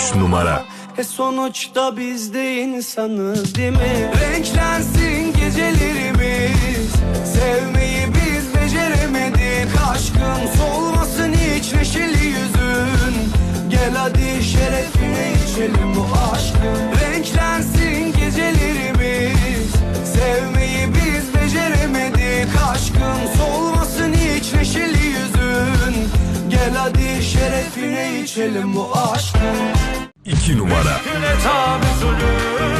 3 numara. E sonuçta biz de insanız değil mi? Renklensin gecelerimiz. Sevmeyi biz beceremedik. Aşkın solmasın hiç neşeli yüzün. Gel hadi şerefine hadi şerefine içelim bu aşkın 2 numara. Güne tabi zulüm